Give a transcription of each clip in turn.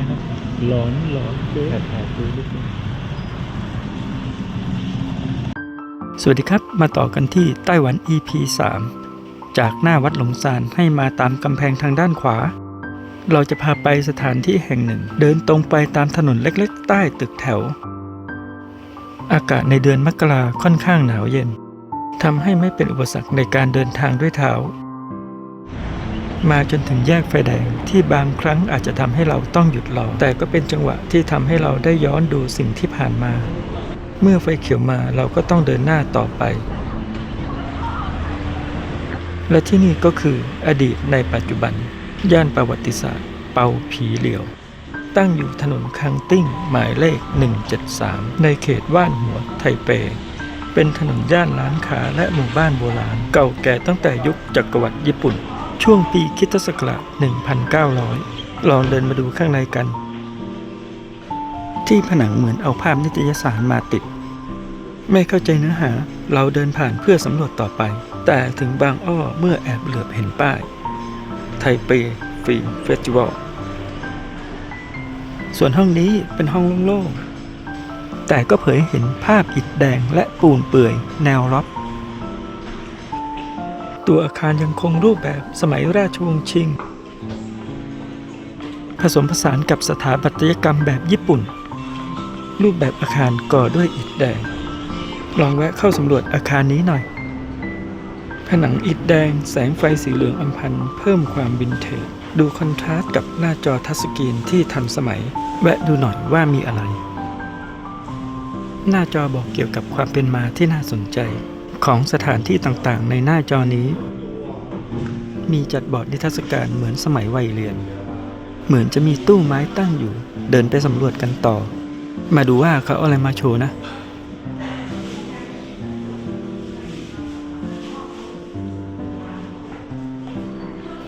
นะครับ หลอนหลอนเกแอบดูนิดนึงสวัสดีครับ มาต่อกันที่ไต้หวัน EP 3 จากหน้าวัดหลงซานให้มาตามกำแพงทางด้านขวา เราจะพาไปสถานที่แห่งหนึ่ง เดินตรงไปตามถนนเล็กๆ ใต้ตึกแถว อากาศในเดือนมกราค่อนข้างหนาวเย็นทำให้ไม่เป็นอุปสรรคในการเดินทางด้วยเท้า มาจนถึงแยกไฟแดง ที่บางครั้งอาจจะทำให้เราต้องหยุดรอแต่ก็เป็นจังหวะที่ทำให้เราได้ย้อนดูสิ่งที่ผ่านมา เมื่อไฟเขียวมาเราก็ต้องเดินหน้าต่อไป และที่นี่ก็คืออดีตในปัจจุบัน ย่านประวัติศาสตร์ เปาผีเหลียว ตั้งอยู่ถนนคังติ้งหมายเลข 173 ในเขตว่านหัวไทเปเป็นถนนย่านร้านค้าและหมู่บ้านโบราณ เก่าแก่ตั้งแต่ยุคจักรวรรดิญี่ปุ่น ช่วงปีคริสตศักราช1900 ลองเดินมาดูข้างในกัน ที่ผนังเหมือนเอาภาพนิตยสารมาติด ไม่เข้าใจเนื้อหา เราเดินผ่านเพื่อสำรวจต่อไป แต่ถึงบางอ้อเมื่อแอบเหลือบเห็นป้าย ไทเปฟิล์มเฟสติวัล ส่วนห้องนี้เป็นห้องโล่งๆแต่ก็เผยเห็นภาพอิฐแดงและปูนเปื่อยแนวล็อบ ตัวอาคารยังคงรูปแบบสมัยราชวงศ์ชิง ผสมผสานกับสถาปัตยกรรมแบบญี่ปุ่น รูปแบบอาคารก่อด้วยอิฐแดง ลองแวะเข้าสำรวจอาคารนี้หน่อย ผนังอิฐแดงแสงไฟสีเหลืองอำพันเพิ่มความวินเทจดูคอนทราสต์กับหน้าจอทัชสกรีนที่ทันสมัย แวะดูหน่อยว่ามีอะไร หน้าจอบอกเกี่ยวกับความเป็นมาที่น่าสนใจ ของสถานที่ต่างๆ ในหน้าจอนี้ มีจัดบอร์ดนิทรรศการเหมือนสมัยวัยเรียน เหมือนจะมีตู้ไม้ตั้งอยู่ เดินไปสำรวจกันต่อ มาดูว่าเขาเอาอะไรมาโชว์นะ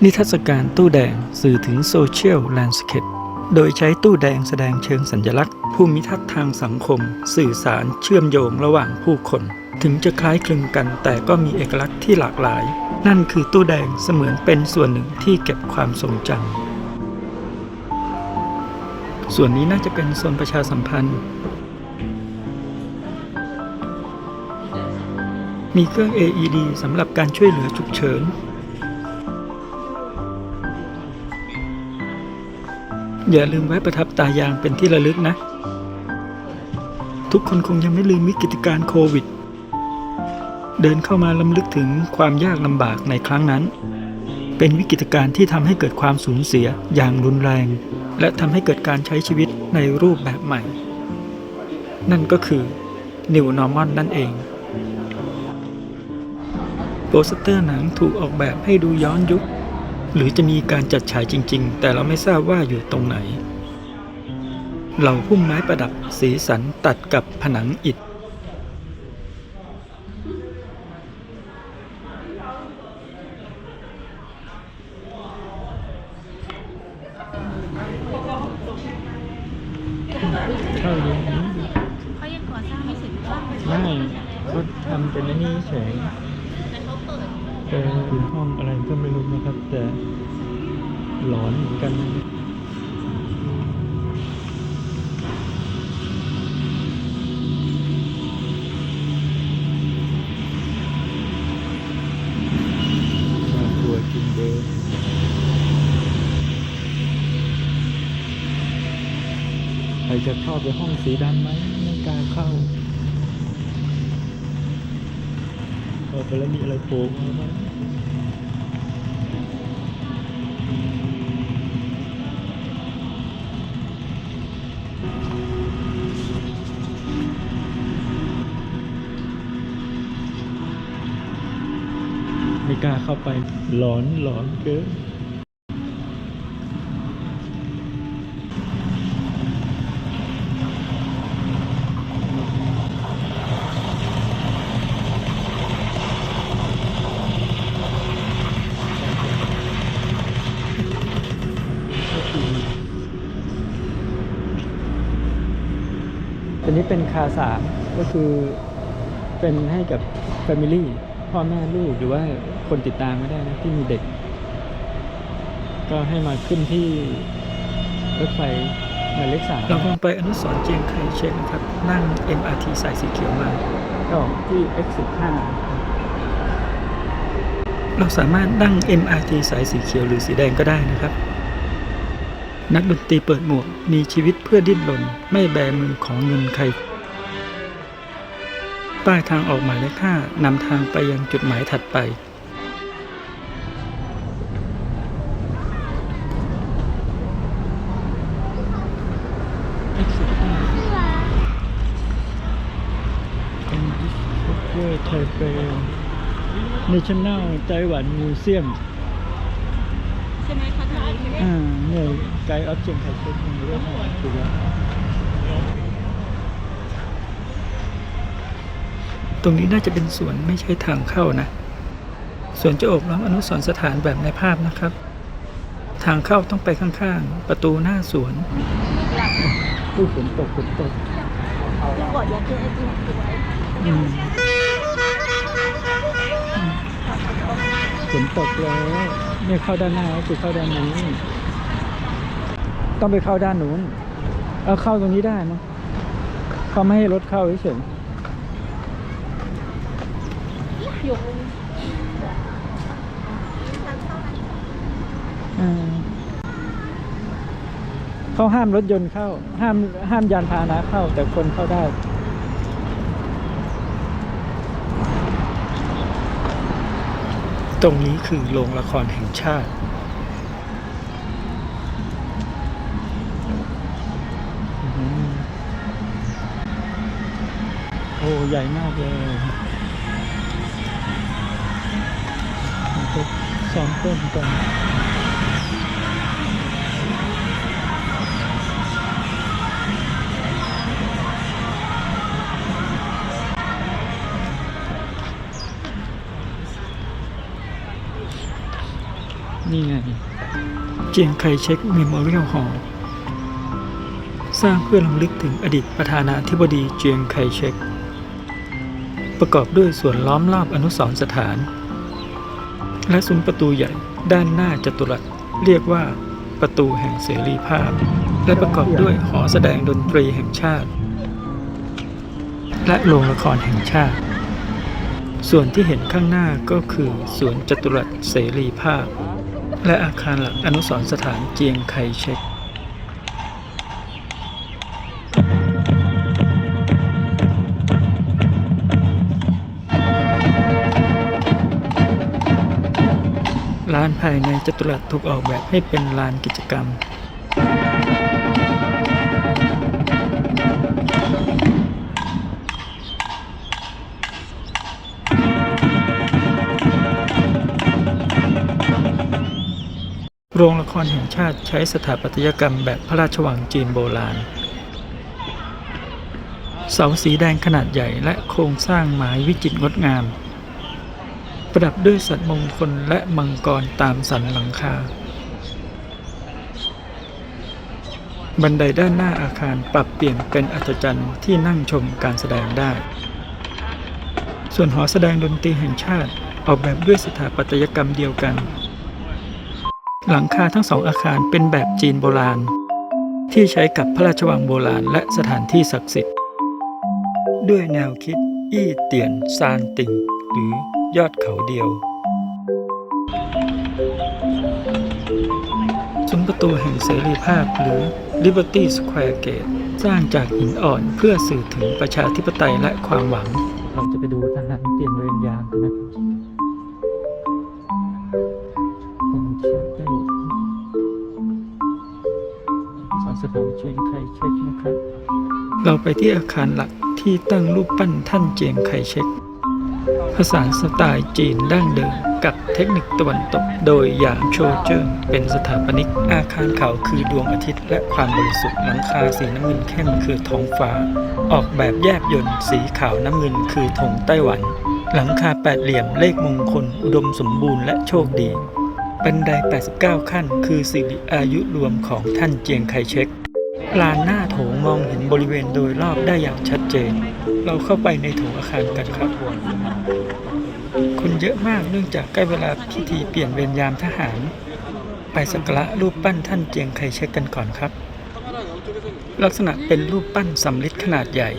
นิทรรศการตู้แดงสื่อถึงโซเชียลแลนด์สเคป โดยใช้ตู้แดงแสดงเชิงสัญลักษณ์ ภูมิทัศน์ทางสังคม สื่อสารเชื่อมโยงระหว่างผู้คน ถึงจะคล้ายคลึงกัน แต่ก็มีเอกลักษณ์ที่หลากหลาย นั่นคือตู้แดงเสมือนเป็นส่วนหนึ่งที่เก็บความทรงจำส่วนนี้น่าจะเป็นโซนประชาสัมพันธ์ มีเครื่อง AED สำหรับการช่วยเหลือฉุกเฉิน อย่าลืมไว้ประทับตายางเป็นที่ระลึกนะ ทุกคนคงยังไม่ลืมวิกฤตการณ์โควิด เดินเข้ามาลำลึกถึงความยากลำบากในครั้งนั้น เป็นวิกฤตการณ์ที่ทำให้เกิดความสูญเสียอย่างรุนแรง และทำให้เกิดการใช้ชีวิตในรูปแบบใหม่ นั่นก็คือ New Normal นั่นเองโปสเตอร์หนังถูกออกแบบให้ดูย้อนยุค หรือจะมีการจัดฉายจริง ๆ แต่เราไม่ทราบว่าอยู่ตรงไหน เหล่าพุ่มไม้ประดับสีสันตัดกับผนังอิฐ จะเข้าไปห้องสีดำไหมไม่กล้าเข้าเข้าไปแล้วมีอะไรโผล่มาไหมไม่กล้าเข้าไปหลอนหลอนเกิน คาสามก็คือเป็นให้กับ Family พ่อแม่ลูกหรือว่าคนติดตามไม่ได้นะที่มีเด็ก ก็ให้มาขึ้นที่รถไฟหมายเลขสามเราลงไปอนุสรณ์เจียงไคเชกนะครับ นั่ง MRT สายสีเขียวมาก็ที่ X15 เราสามารถนั่ง MRT สายสีเขียวหรือสีแดงก็ได้นะครับ นักดนตรีเปิดหมวกมีชีวิตเพื่อดิ้นรนไม่แบมือของเงินใคร ป้ายทางออกหมายเลขห้านำทางไปยังจุดหมายถัดไปไทเป National ไต้หวันมิวเซียมใช่ไหมคะทางนี้ใช่ไหมอ่าเนี่ยไกด์ออฟเชียงไคเชกมีเรื่องอะไรถูกแล้ว ตรงนี้น่าจะเป็นสวนไม่ใช่ทางเข้านะสวนจะโอบล้อมอนุสรณ์สถานแบบในภาพนะครับ ทางเข้าต้องไปข้างๆ ประตูหน้าสวนผู้ฝนตกฝนตกจะบอกอยากกินไอติมสวยอืมฝนตกแล้วเนี่ยเข้าด้านหน้าก็คือเข้าด้านนี้ ต้องไปเข้าด้านนู้น เออเข้าตรงนี้ได้มั้งเขาไม่ให้รถเข้าเฉย หยกๆอ่าเขาห้ามรถยนต์เข้า ห้ามห้ามยานพาหนะเข้า แต่คนเข้าได้ตรงนี้คือโรงละครแห่งชาติอื้อหือโอ้ ใหญ่มากเลย ก็ซ้อมต้นกันนี่ไงเจียงไคเช็คเมมโมเรียลฮอลสร้างเพื่อรำลึกถึงอดีตประธานาธิบดีเจียงไคเช็ค ประกอบด้วยส่วนล้อมรอบอนุสรณ์สถาน และซุ้มประตูใหญ่ด้านหน้าจัตุรัสเรียกว่าประตูแห่งเสรีภาพ และประกอบด้วยหอแสดงดนตรีแห่งชาติ และโรงละครแห่งชาติ ส่วนที่เห็นข้างหน้าก็คือสวนจัตุรัสเสรีภาพ และอาคารหลักอนุสรณ์สถานเจียงไคเช็คายในจัตุรัสถูกออกแบบให้เป็นลานกิจกรรมโรงละครแห่งชาติใช้สถาปัตยกรรมแบบพระราชวังจีนโบราณ เสาสีแดงขนาดใหญ่และโครงสร้างไม้วิจิตรงดงาม ประดับด้วยสัตว์มงคลและมังกรตามสันหลังคา บันไดด้านหน้าอาคารปรับเปลี่ยนเป็นอัศจรรย์ที่นั่งชมการแสดงได้ ส่วนหอแสดงดนตรีแห่งชาติออกแบบด้วยสถาปัตยกรรมเดียวกัน หลังคาทั้งสองอาคารเป็นแบบจีนโบราณ ที่ใช้กับพระราชวังโบราณและสถานที่ศักดิ์สิทธิ์ ด้วยแนวคิดอี้เตียนซานติงหรือ ยอดเขาเดียว ซุ้มประตูแห่งเสรีภาพหรือ Liberty Square Gate สร้างจากหินอ่อนเพื่อสื่อถึงประชาธิปไตยและความหวัง เราจะไปดูทหารเปลี่ยนเวรยามกันนะครับผมเชื่อได้สอนสถานเชียงไคเช็คนะครับ เราไปที่อาคารหลักที่ตั้งรูปปั้นท่านเจียงไคเช็ค ผสานสไตล์จีนดั้งเดิมกับเทคนิคตะวันตก โดยหยางโชเจิ้งเป็นสถาปนิกอาคารเขาคือดวงอาทิตย์ และความบริสุทธิ์หลังคาสีน้ำเงินเข้มคือท้องฟ้า ออกแบบแยบยนต์สีขาวน้ำเงินคือธงไต้หวัน หลังคาแปดเหลี่ยมเลขมงคล อุดมสมบูรณ์และโชคดีบันได 89 ขั้น คือสิริอายุรวมของท่านเจียงไคเช็คลานหน้าโถงมองเห็นบริเวณโดยรอบได้อย่างชัดเจน เราเข้าไปในโถงอาคารกันครับ คนเยอะมากเนื่องจากใกล้เวลาพิธีเปลี่ยนเวรยามทหาร ไปสักการะรูปปั้นท่านเจียงไคเชกกันก่อนครับ ลักษณะเป็นรูปปั้นสำริดขนาดใหญ่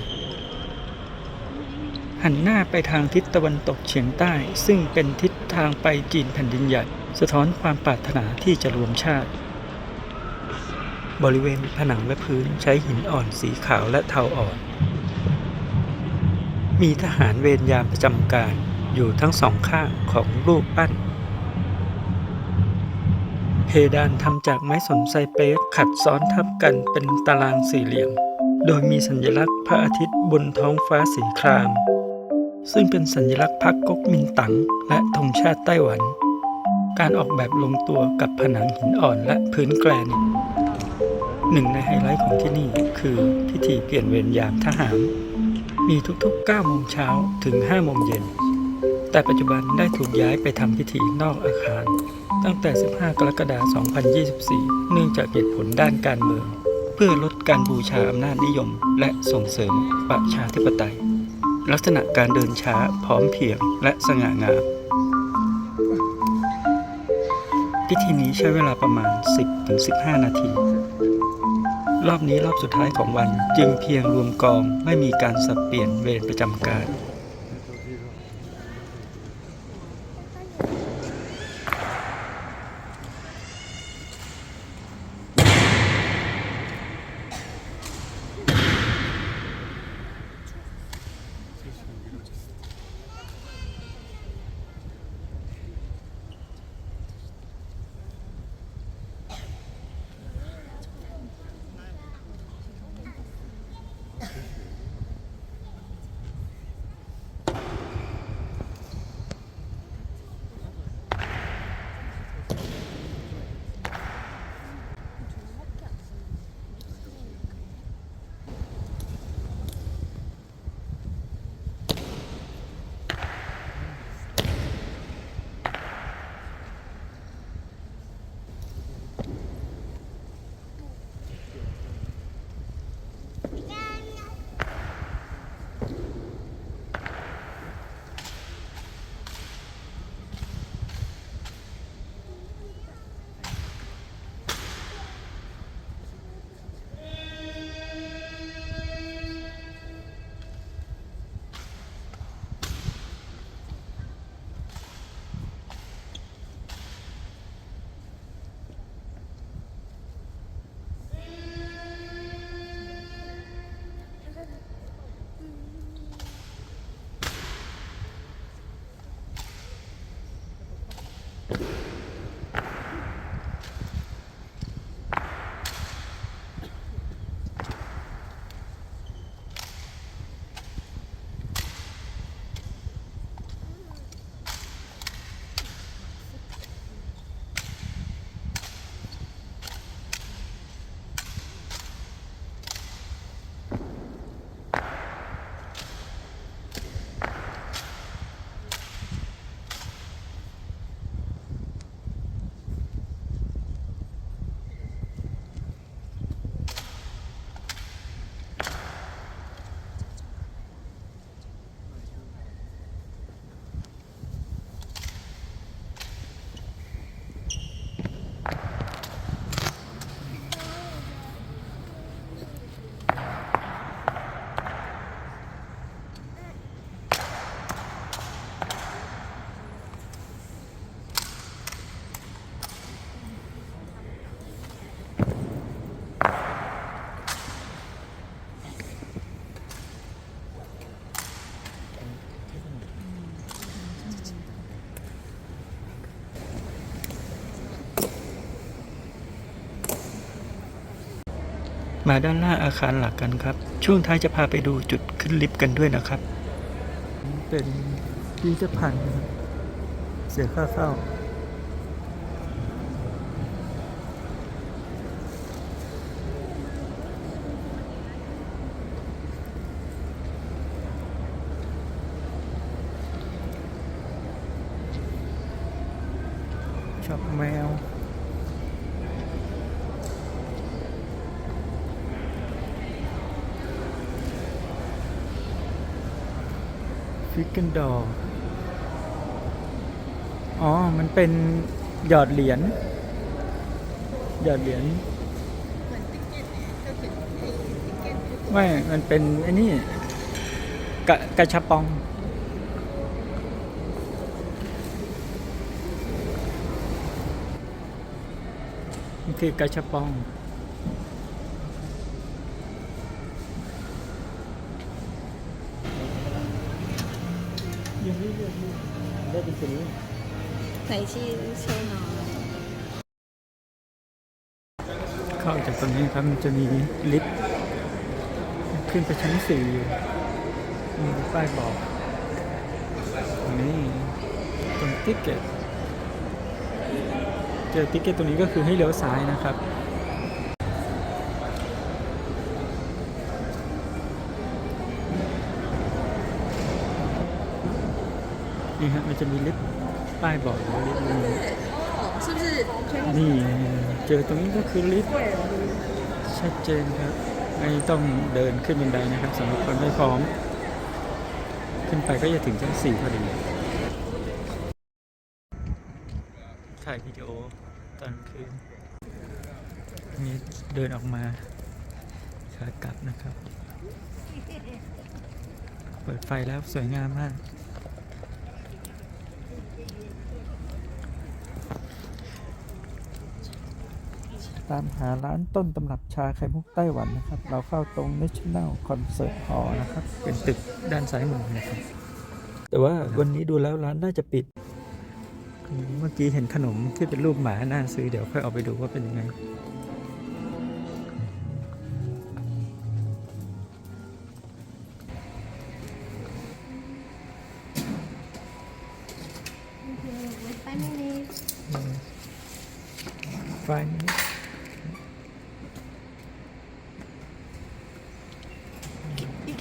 หันหน้าไปทางทิศตะวันตกเฉียงใต้ ซึ่งเป็นทิศทางไปจีนแผ่นดินใหญ่ สะท้อนความปรารถนาที่จะรวมชาติบริเวณผนังและพื้นใช้หินอ่อนสีขาวและเทาอ่อน มีทหารเวรยามประจำการอยู่ทั้งสองข้างของรูปปั้น เพดานทำจากไม้สนไซเปสขัดซ้อนทับกันเป็นตารางสี่เหลี่ยม โดยมีสัญลักษณ์พระอาทิตย์บนท้องฟ้าสีคราม ซึ่งเป็นสัญลักษณ์พรรคก๊กมินตั๋งและธงชาติไต้หวัน การออกแบบลงตัวกับผนังหินอ่อนและพื้นแกรนิตหนึ่งในไฮไลท์ของที่นี่คือพิธีเปลี่ยนเวรยามทหาร มีทุกๆ 9 โมงเช้าถึง 5 โมงเย็น แต่ปัจจุบันได้ถูกย้ายไปทำพิธีนอกอาคาร ตั้งแต่ 15 กรกฎาคม 2024 เนื่องจากเหตุผลด้านการเมือง เพื่อลดการบูชาอำนาจนิยม และส่งเสริมประชาธิปไตย ลักษณะการเดินช้าพร้อมเพียงและสง่างามพิธีนี้ใช้เวลาประมาณ 10-15 นาที รอบนี้รอบสุดท้ายของวันจึงเพียงรวมกองไม่มีการสับเปลี่ยนเวรประจำการ มาด้านหน้าอาคารหลักกันครับ ช่วงท้ายจะพาไปดูจุดขึ้นลิฟต์กันด้วยนะครับ เป็นพิพิธภัณฑ์นะครับเสียค่าเข้าชอบแมว ฟิกเกนดอร์อ๋อ มันเป็นหยอดเหรียญ หยอดเหรียญ ไม่ มันเป็นไอ้นี่กระกระชับปองคือกระชับปอง ยังไม่เลือกลูกได้เป็นตัวนี้ใส่ชื่อเชื่อน้องเข้าจากตรงนี้ครับมันจะมีลิฟต์ขึ้นไปชั้นสี่อยู่มีป้ายบอกตรงนี้ตรงติ๊กเก็ตเจอติ๊กเก็ตตรงนี้ก็คือให้เลี้ยวซ้ายนะครับี่ฮะมันจะมีลิฟต์ป้ายบอกว่าลิฟต์นี่เจอตรงนี้ก็คือลิฟต์ชัดเจนครับไม่ต้องเดินขึ้นบันไดนะครับสำหรับคนไม่พร้อม ขึ้นไปก็จะถึงชั้นสี่พอดีถ่ายวิดีโอตอนคืนนี่เดินออกมาขากลับนะครับ เปิดไฟแล้วสวยงามมาก ตามหาร้านต้นตำรับชาไข่มุกไต้หวันนะครับ เราเข้าตรง National Concert Hall นะครับ เป็นตึกด้านซ้ายมือนะครับ แต่ว่าวันนี้ดูแล้วร้านน่าจะปิด เมื่อกี้เห็นขนมที่เป็นรูปหมาน่าซื้อเดี๋ยวค่อยเอาไปดูว่าเป็นยังไง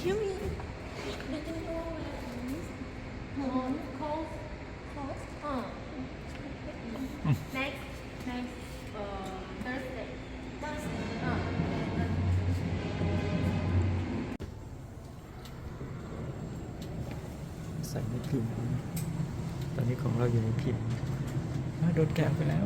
excuse me home cold cold อ่า next next เอ่อ Thursday Thursday อ่าใส่ในพิมพ์ตอนนี้ของเราอยู่ในพิมพ์อ้าวโดนแกะไปแล้ว